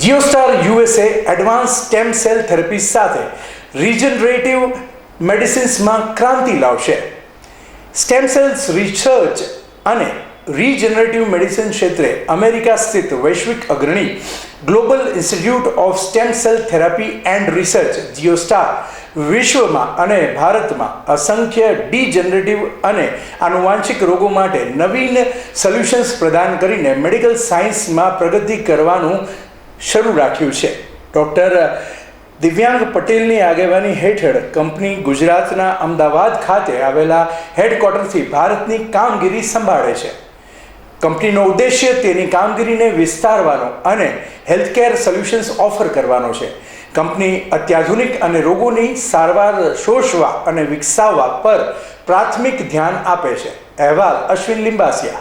Giostar USA advance stem cell therapy સાથે regenerative મેડિસિન્સમાં ક્રાંતિ લાવશે. સ્ટેમ સેલ્સ રિસર્ચ અને રિજનરેટિવ મેડિસિન ક્ષેત્રે અમેરિકા સ્થિત વૈશ્વિક અગ્રણી global institute of stem cell therapy and research GIOSTAR વિશ્વમાં અને ભારતમાં અસંખ્ય ડીજનરેટિવ અને આનુવાંશિક રોગો માટે નવીન સોલ્યુશન્સ પ્રદાન કરીને મેડિકલ સાયન્સમાં પ્રગતિ કરવાનું શરૂ રાખ્યું છે. ડૉક્ટર દિવ્યાંગ પટેલની આગેવાની હેઠળ કંપની ગુજરાતના અમદાવાદ ખાતે આવેલા હેડક્વાર્ટરથી ભારતની કામગીરી સંભાળે છે. કંપનીનો ઉદ્દેશ્ય તેની કામગીરીને વિસ્તારવાનો અને હેલ્થકેર સોલ્યુશન્સ ઓફર કરવાનો છે. કંપની અત્યાધુનિક અને રોગોની સારવાર શોષવા અને વિકસાવવા પર પ્રાથમિક ધ્યાન આપે છે. અહેવાલ અશ્વિન લિંબાસિયા.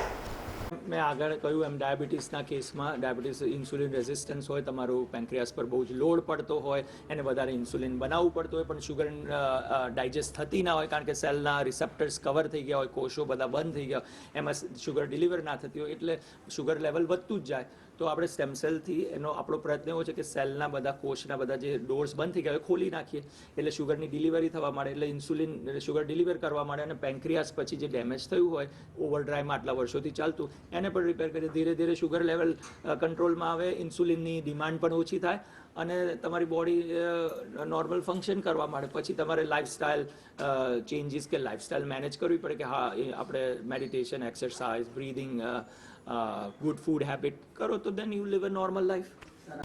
મેં આગળ કહ્યું એમ, ડાયાબિટીસના કેસમાં ડાયાબિટીસ ઇન્સ્યુલિન રેઝિસ્ટન્સ હોય, તમારું પેન્ક્રિયાસ પર બહુ જ લોડ પડતો હોય, એને વધારે ઇન્સ્યુલિન બનાવવું પડતું હોય, પણ શુગર ડાયજેસ્ટ થતી ના હોય, કારણ કે સેલના રિસેપ્ટર્સ કવર થઈ ગયા હોય, કોષો બધા બંધ થઈ ગયા એમાં શુગર ડિલિવર ના થતી હોય, એટલે શુગર લેવલ વધતું જ જાય. તો આપણે સ્ટેમ સેલથી એનો આપણો પ્રયત્ન એવો છે કે સેલના બધા કોષના બધા જે ડોર્સ બંધ થઈ ગયા હોય, ખોલી નાખીએ, એટલે શુગરની ડિલિવરી થવા માંડે, એટલે ઇન્સ્યુલિન શુગર ડિલિવર કરવા માંડે અને પેન્ક્રિયાસ પછી જે ડેમેજ થયું હોય, ઓવરડ્રાઈવમાં આટલા વર્ષોથી ચાલતું એને પણ રિપેર કરી ધીરે ધીરે શુગર લેવલ કંટ્રોલમાં આવે ઇન્સ્યુલિનની ડિમાન્ડ પણ ઓછી થાય અને તમારી બોડી નોર્મલ ફંક્શન કરવા માંડે. પછી તમારે લાઇફસ્ટાઇલ ચેન્જીસ કે લાઇફસ્ટાઇલ મેનેજ કરવી પડે કે હા આપણે meditation exercise breathing good food habit કરો તો then you live a normal life